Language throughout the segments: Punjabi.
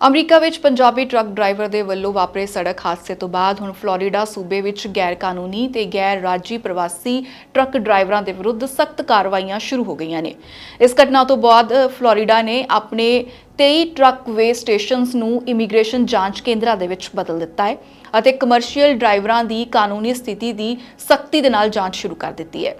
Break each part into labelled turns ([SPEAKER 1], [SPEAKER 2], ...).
[SPEAKER 1] ਅਮਰੀਕਾ ਵਿੱਚ ਪੰਜਾਬੀ ਟਰੱਕ ਡਰਾਈਵਰ ਦੇ ਵੱਲੋਂ ਵਾਪਰੇ ਸੜਕ ਹਾਦਸੇ ਤੋਂ ਬਾਅਦ ਹੁਣ ਫਲੋਰੀਡਾ ਸੂਬੇ ਵਿੱਚ ਗੈਰ ਕਾਨੂੰਨੀ ਤੇ ਗੈਰ ਰਾਜੀ ਪ੍ਰਵਾਸੀ ਟਰੱਕ ਡਰਾਈਵਰਾਂ ਦੇ ਵਿਰੁੱਧ ਸਖਤ ਕਾਰਵਾਈਆਂ ਸ਼ੁਰੂ ਹੋ ਗਈਆਂ ਨੇ। ਇਸ ਘਟਨਾ ਤੋਂ ਬਾਅਦ ਫਲੋਰੀਡਾ ਨੇ ਆਪਣੇ 23 ਟਰੱਕ ਵੇ ਸਟੇਸ਼ਨਸ ਨੂੰ ਇਮੀਗ੍ਰੇਸ਼ਨ ਜਾਂਚ ਕੇਂਦਰਾਂ ਦੇ ਵਿੱਚ ਬਦਲ ਦਿੱਤਾ ਹੈ ਅਤੇ ਕਮਰਸ਼ੀਅਲ ਡਰਾਈਵਰਾਂ ਦੀ ਕਾਨੂੰਨੀ ਸਥਿਤੀ ਦੀ ਸਖਤੀ ਦੇ ਨਾਲ ਜਾਂਚ ਸ਼ੁਰੂ ਕਰ ਦਿੱਤੀ ਹੈ।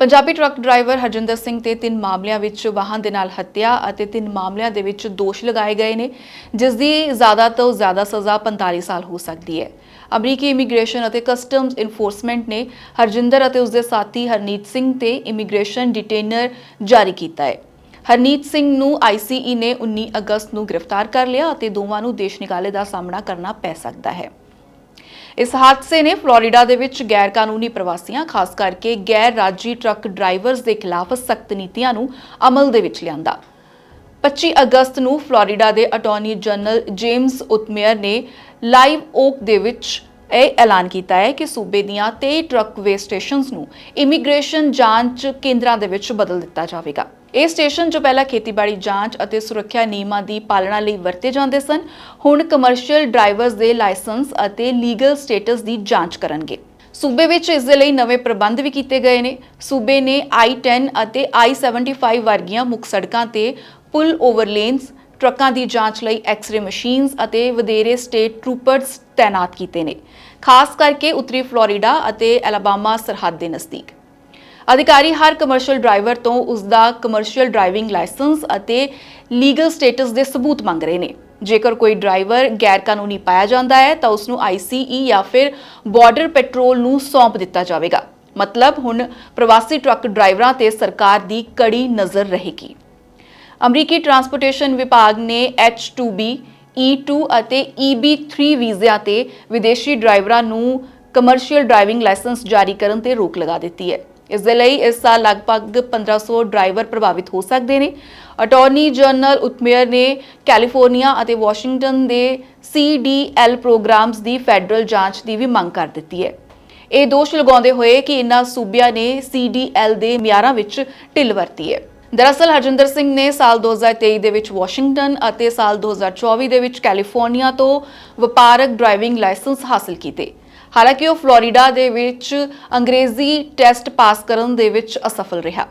[SPEAKER 1] ਪੰਜਾਬੀ ਟਰੱਕ ਡਰਾਈਵਰ ਹਰਜਿੰਦਰ ਸਿੰਘ ਤੇ ਤਿੰਨ ਮਾਮਲਿਆਂ ਵਿੱਚ ਵਾਹਨ ਦੇ ਨਾਲ ਹੱਤਿਆ ਅਤੇ ਤਿੰਨ ਮਾਮਲਿਆਂ ਦੇ ਵਿੱਚ ਦੋਸ਼ ਲਗਾਏ ਗਏ ਨੇ, ਜਿਸ ਦੀ ਜ਼ਿਆਦਾ ਤੋਂ ਜ਼ਿਆਦਾ ਸਜ਼ਾ 45 ਸਾਲ ਹੋ ਸਕਦੀ ਹੈ। ਅਮਰੀਕੀ ਇਮੀਗ੍ਰੇਸ਼ਨ ਅਤੇ ਕਸਟਮਜ਼ ਇਨਫੋਰਸਮੈਂਟ ਨੇ ਹਰਜਿੰਦਰ ਅਤੇ ਉਸਦੇ ਸਾਥੀ ਹਰਨੀਤ ਸਿੰਘ ਤੇ ਇਮੀਗ੍ਰੇਸ਼ਨ ਡਿਟੇਨਰ ਜਾਰੀ ਕੀਤਾ ਹੈ। ਹਰਨੀਤ ਸਿੰਘ ਨੂੰ ਆਈਸੀਈ ਨੇ 19 ਅਗਸਤ ਨੂੰ ਗ੍ਰਿਫਤਾਰ ਕਰ ਲਿਆ ਅਤੇ ਦੋਵਾਂ ਨੂੰ ਦੇਸ਼ ਨਿਕਾਲੇ ਦਾ ਸਾਹਮਣਾ ਕਰਨਾ ਪੈ ਸਕਦਾ ਹੈ। ਇਸ ਹਾਦਸੇ ਨੇ ਫਲੋਰੀਡਾ ਦੇ ਵਿੱਚ ਗੈਰ ਕਾਨੂੰਨੀ ਪ੍ਰਵਾਸੀਆਂ, ਖਾਸ ਕਰਕੇ ਗੈਰ ਰਾਜੀ ਟਰੱਕ ਡਰਾਈਵਰਸ ਦੇ ਖਿਲਾਫ ਸਖਤ ਨੀਤੀਆਂ ਨੂੰ ਅਮਲ ਦੇ ਵਿੱਚ ਲਿਆਂਦਾ। 25 ਅਗਸਤ ਨੂੰ ਫਲੋਰੀਡਾ ਦੇ ਅਟਾਰਨੀ ਜਨਰਲ ਜੇਮਸ ਉਤਮੇਅਰ ਨੇ ਲਾਈਵ ਓਕ ਦੇ ਵਿੱਚ ਇਹ ਐਲਾਨ ਕੀਤਾ ਹੈ ਕਿ ਸੂਬੇ ਦੀਆਂ 23 ਟਰੱਕ ਸਟੇਸ਼ਨਸ ਨੂੰ ਇਮੀਗ੍ਰੇਸ਼ਨ ਜਾਂਚ ਕੇਂਦਰਾਂ ਦੇ ਵਿੱਚ ਬਦਲ ਦਿੱਤਾ ਜਾਵੇਗਾ। ਇਹ ਸਟੇਸ਼ਨ ਜੋ ਪਹਿਲਾਂ ਖੇਤੀਬਾੜੀ ਜਾਂਚ ਅਤੇ ਸੁਰੱਖਿਆ ਨਿਯਮਾਂ ਦੀ ਪਾਲਣਾ ਲਈ ਵਰਤੇ ਜਾਂਦੇ ਸਨ, ਹੁਣ ਕਮਰਸ਼ੀਅਲ ਡਰਾਈਵਰਸ ਦੇ ਲਾਇਸੈਂਸ ਅਤੇ ਲੀਗਲ ਸਟੇਟਸ ਦੀ ਜਾਂਚ ਕਰਨਗੇ। ਸੂਬੇ ਵਿੱਚ ਇਸ ਦੇ ਲਈ ਨਵੇਂ ਪ੍ਰਬੰਧ ਵੀ ਕੀਤੇ ਗਏ ਨੇ। ਸੂਬੇ ਨੇ I10 ਅਤੇ I75 ਵਰਗੀਆਂ ਮੁੱਖ ਸੜਕਾਂ ਤੇ ਪੁਲ ਓਵਰਲੇਨਸ ਟਰੱਕਾਂ ਦੀ ਜਾਂਚ ਲਈ ਐਕਸ-ਰੇ ਮਸ਼ੀਨਸ ਅਤੇ ਵਧੇਰੇ ਸਟੇਟ ਟਰੂਪਰਸ ਤਾਇਨਾਤ ਕੀਤੇ ਨੇ, ਖਾਸ ਕਰਕੇ ਉੱਤਰੀ ਫਲੋਰੀਡਾ ਅਤੇ ਐਲਬਾਮਾ ਸਰਹੱਦ ਦੇ ਨਜ਼ਦੀਕ। ਅਧਿਕਾਰੀ ਹਰ ਕਮਰਸ਼ੀਅਲ ਡਰਾਈਵਰ ਤੋਂ ਉਸ ਦਾ ਕਮਰਸ਼ੀਅਲ ਡਰਾਈਵਿੰਗ ਲਾਇਸੈਂਸ ਅਤੇ ਲੀਗਲ ਸਟੇਟਸ ਦੇ ਸਬੂਤ ਮੰਗ ਰਹੇ ਨੇ। ਜੇਕਰ ਕੋਈ ਡਰਾਈਵਰ ਗੈਰ ਕਾਨੂੰਨੀ ਪਾਇਆ ਜਾਂਦਾ ਹੈ, ਤਾਂ ਉਸ ਨੂੰ ਆਈਸੀਈ ਜਾਂ ਫਿਰ ਬਾਰਡਰ ਪੈਟਰੋਲ ਨੂੰ ਸੌਂਪ ਦਿੱਤਾ ਜਾਵੇਗਾ। ਮਤਲਬ ਹੁਣ ਪ੍ਰਵਾਸੀ ਟਰੱਕ ਡਰਾਈਵਰਾਂ ਤੇ ਸਰਕਾਰ ਦੀ ਕੜੀ ਨਜ਼ਰ ਰਹੇਗੀ। ਅਮਰੀਕੀ ਟਰਾਂਸਪੋਰਟੇਸ਼ਨ ਵਿਭਾਗ ਨੇ H2B E2 ਅਤੇ EB3 ਵੀਜ਼ਿਆਂ ਤੇ ਵਿਦੇਸ਼ੀ ਡਰਾਈਵਰਾਂ ਨੂੰ ਕਮਰਸ਼ੀਅਲ ਡਰਾਈਵਿੰਗ ਲਾਇਸੈਂਸ ਜਾਰੀ ਕਰਨ ਤੇ ਰੋਕ ਲਗਾ ਦਿੱਤੀ ਹੈ। ਇਸ ਦੇ ਲਈ ਇਸ ਸਾਲ ਲਗਭਗ 1500 ਡਰਾਈਵਰ ਪ੍ਰਭਾਵਿਤ ਹੋ ਸਕਦੇ ਨੇ। ਅਟਾਰਨੀ ਜਨਰਲ ਉਤਮੇਅਰ ਨੇ ਕੈਲੀਫੋਰਨੀਆ ਅਤੇ ਵਾਸ਼ਿੰਗਟਨ ਦੇ CDL ਪ੍ਰੋਗਰਾਮਸ ਦੀ ਫੈਡਰਲ ਜਾਂਚ ਦੀ ਵੀ ਮੰਗ ਕਰ ਦਿੱਤੀ ਹੈ। ਇਹ ਦੋਸ਼ ਲਗਾਉਂਦੇ ਹੋਏ ਕਿ ਇਨ੍ਹਾਂ ਸੂਬਿਆਂ ਨੇ CDL ਦੇ ਮਿਆਰਾਂ ਵਿੱਚ ਢਿੱਲ ਵਰਤੀ ਹੈ। ਦਰਅਸਲ ਹਰਜਿੰਦਰ ਸਿੰਘ ਨੇ ਸਾਲ 2023 ਦੇ ਵਿੱਚ ਵਾਸ਼ਿੰਗਟਨ ਅਤੇ ਸਾਲ 2024 ਦੇ ਵਿੱਚ ਕੈਲੀਫੋਰਨੀਆ ਤੋਂ ਵਪਾਰਕ ਡਰਾਈਵਿੰਗ ਲਾਇਸੈਂਸ ਹਾਸਲ ਕੀਤੇ। ਹਾਲਾਂਕਿ ਉਹ ਫਲੋਰੀਡਾ ਦੇ ਵਿੱਚ ਅੰਗਰੇਜ਼ੀ ਟੈਸਟ ਪਾਸ ਕਰਨ ਦੇ ਵਿੱਚ ਅਸਫਲ ਰਿਹਾ।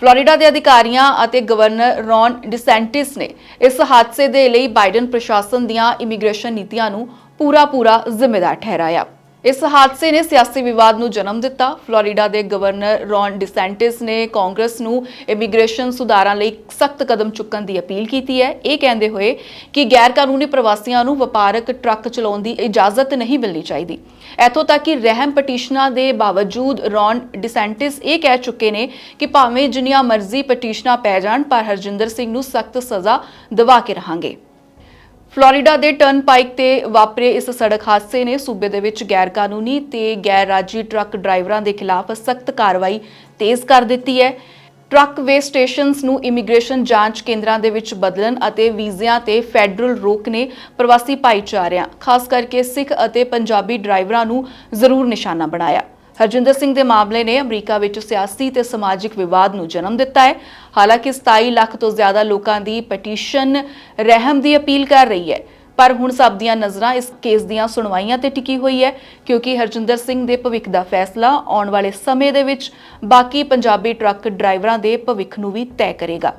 [SPEAKER 1] ਫਲੋਰੀਡਾ ਦੇ ਅਧਿਕਾਰੀਆਂ ਅਤੇ ਗਵਰਨਰ ਰੌਨ ਡਿਸੈਂਟਿਸ ਨੇ ਇਸ ਹਾਦਸੇ ਦੇ ਲਈ ਬਾਈਡਨ ਪ੍ਰਸ਼ਾਸਨ ਦੀਆਂ ਇਮੀਗ੍ਰੇਸ਼ਨ ਨੀਤੀਆਂ ਨੂੰ ਪੂਰਾ-ਪੂਰਾ ਜ਼ਿੰਮੇਦਾਰ ਠਹਿਰਾਇਆ। ਇਸ ਹਾਦਸੇ ਨੇ ਸਿਆਸੀ ਵਿਵਾਦ ਨੂੰ ਜਨਮ ਦਿੱਤਾ। ਫਲੋਰੀਡਾ ਦੇ ਗਵਰਨਰ ਰੌਨ ਡਿਸੈਂਟਿਸ ਨੇ ਕਾਂਗਰਸ ਨੂੰ ਇਮੀਗ੍ਰੇਸ਼ਨ ਸੁਧਾਰਾਂ ਲਈ ਸਖਤ ਕਦਮ ਚੁੱਕਣ ਦੀ ਅਪੀਲ ਕੀਤੀ ਹੈ। ਇਹ ਕਹਿੰਦੇ ਹੋਏ ਕਿ ਗੈਰ ਕਾਨੂੰਨੀ ਪ੍ਰਵਾਸੀਆਂ ਨੂੰ ਵਪਾਰਕ ਟਰੱਕ ਚਲਾਉਣ ਦੀ ਇਜਾਜ਼ਤ ਨਹੀਂ ਮਿਲਣੀ ਚਾਹੀਦੀ। ਇੱਥੋਂ ਤੱਕ ਕਿ ਰਹਿਮ ਪਟੀਸ਼ਨਾਂ ਦੇ ਬਾਵਜੂਦ ਰੌਨ ਡਿਸੈਂਟਿਸ ਇਹ ਕਹਿ ਚੁੱਕੇ ਨੇ ਕਿ ਭਾਵੇਂ ਜਿੰਨੀਆਂ ਮਰਜ਼ੀ ਪਟੀਸ਼ਨਾਂ ਪੈ ਜਾਣ, ਪਰ ਹਰਜਿੰਦਰ ਸਿੰਘ ਨੂੰ ਸਖਤ ਸਜ਼ਾ ਦਿਵਾ ਕੇ ਰਹਾਂਗੇ। ਫਲੋਰੀਡਾ ਦੇ ਟਰਨਪਾਈਕ ਤੇ ਵਾਪਰੇ ਇਸ ਸੜਕ ਹਾਦਸੇ ਨੇ ਸੂਬੇ ਦੇ ਵਿੱਚ ਗੈਰ ਕਾਨੂੰਨੀ ਤੇ ਗੈਰ ਰਾਜੀ ਟਰੱਕ ਡਰਾਈਵਰਾਂ ਦੇ ਖਿਲਾਫ ਸਖਤ ਕਾਰਵਾਈ ਤੇਜ਼ ਕਰ ਦਿੱਤੀ ਹੈ। ਟਰੱਕ ਵੇ ਸਟੇਸ਼ਨਸ ਨੂੰ ਇਮੀਗ੍ਰੇਸ਼ਨ ਜਾਂਚ ਕੇਂਦਰਾਂ ਦੇ ਵਿੱਚ ਬਦਲਣ ਅਤੇ ਵੀਜ਼ਿਆਂ ਤੇ ਫੈਡਰਲ ਰੋਕ ਨੇ ਪ੍ਰਵਾਸੀ ਭਾਈਚਾਰਿਆਂ, ਖਾਸ ਕਰਕੇ ਸਿੱਖ ਅਤੇ ਪੰਜਾਬੀ ਡਰਾਈਵਰਾਂ ਨੂੰ ਜ਼ਰੂਰ ਨਿਸ਼ਾਨਾ ਬਣਾਇਆ। ਹਰਜਿੰਦਰ ਸਿੰਘ ਦੇ ਮਾਮਲੇ ਨੇ ਅਮਰੀਕਾ ਵਿੱਚ ਸਿਆਸੀ ਤੇ ਸਮਾਜਿਕ ਵਿਵਾਦ ਨੂੰ ਜਨਮ ਦਿੱਤਾ ਹੈ। ਹਾਲਾਂਕਿ 27 ਲੱਖ ਤੋਂ ਜ਼ਿਆਦਾ ਲੋਕਾਂ ਦੀ ਪਟੀਸ਼ਨ ਰਹਿਮ ਦੀ ਅਪੀਲ ਕਰ ਰਹੀ ਹੈ। ਪਰ ਹੁਣ ਸਭ ਦੀਆਂ ਨਜ਼ਰਾਂ ਇਸ ਕੇਸ ਦੀਆਂ ਸੁਣਵਾਈਆਂ ਤੇ ਟਿਕੀ ਹੋਈ ਹੈ, ਕਿਉਂਕਿ ਹਰਜਿੰਦਰ ਸਿੰਘ ਦੇ ਭਵਿੱਖ ਦਾ ਫੈਸਲਾ ਆਉਣ ਵਾਲੇ ਸਮੇਂ ਦੇ ਵਿੱਚ ਬਾਕੀ ਪੰਜਾਬੀ ਟਰੱਕ ਡਰਾਈਵਰਾਂ ਦੇ ਭਵਿੱਖ ਨੂੰ ਵੀ ਤੈਅ ਕਰੇਗਾ।